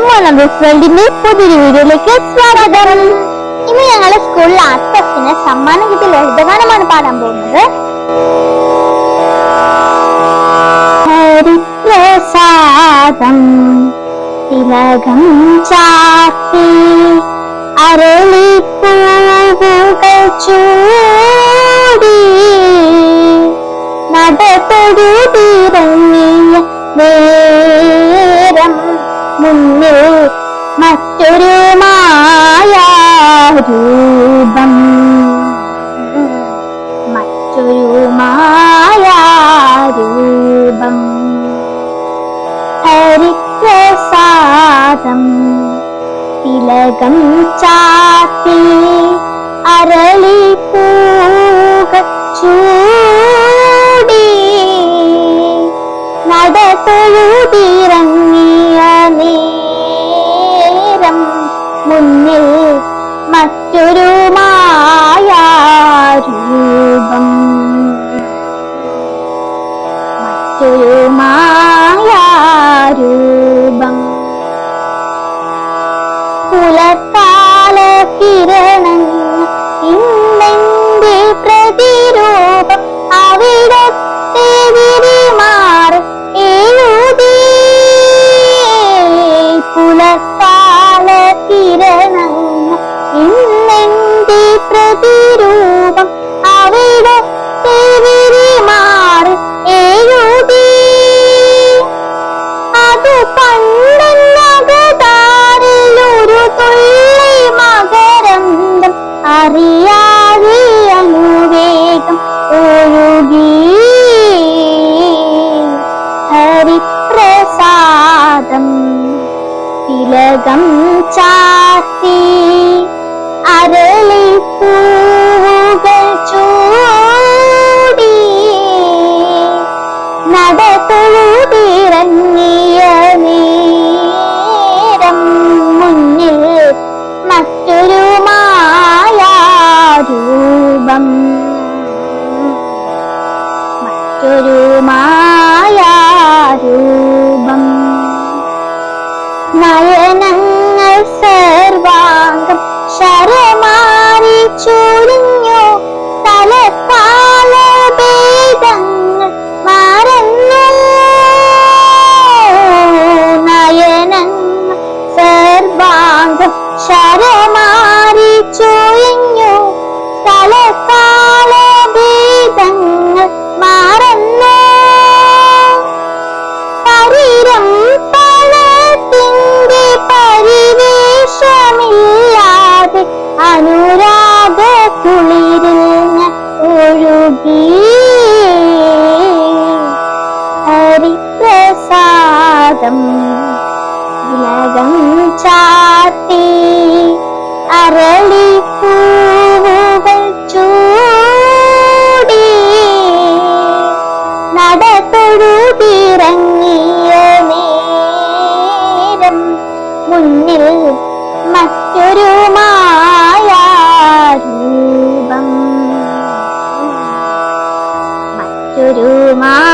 Numbers വേൾഡിന്റെ പുതിയൊരു വീഡിയോയിലേക്ക് സ്വാഗതം ഇന്ന് ഞങ്ങളെ സ്കൂളിൽ ആർട്ട് ഫെസ്റ്റിന് സമ്മാനം കിട്ടിയ ലളിതഗാനമാണ് പാടാൻ പോകുന്നത് ഹരിപ്രസാദം തിലകം ചാത്തി അരളിപ്പൂവുകൾ ചൂടി മായാരൂപം മറ്റൊരു മായാരൂപം ഹരിപ്രസാദം തിലകം ചാത്തി കിരണങ്ങൾ ഇന്നെന്റെ പ്രതിരൂപം? തിലകം ചാത്തി അരളിപ്പൂവുകൾ ചൂടി. നടതൊഴുതിറങ്ങിയ ഹരിപ്രസാദം. ചാത്തി അരളിപ്പൂവുകൾ ചൂടി. നടതൊഴുതിറങ്ങിയ നേരം മുന്നിൽ മറ്റൊരു മായാരൂപം മറ്റൊരു മായാരൂപം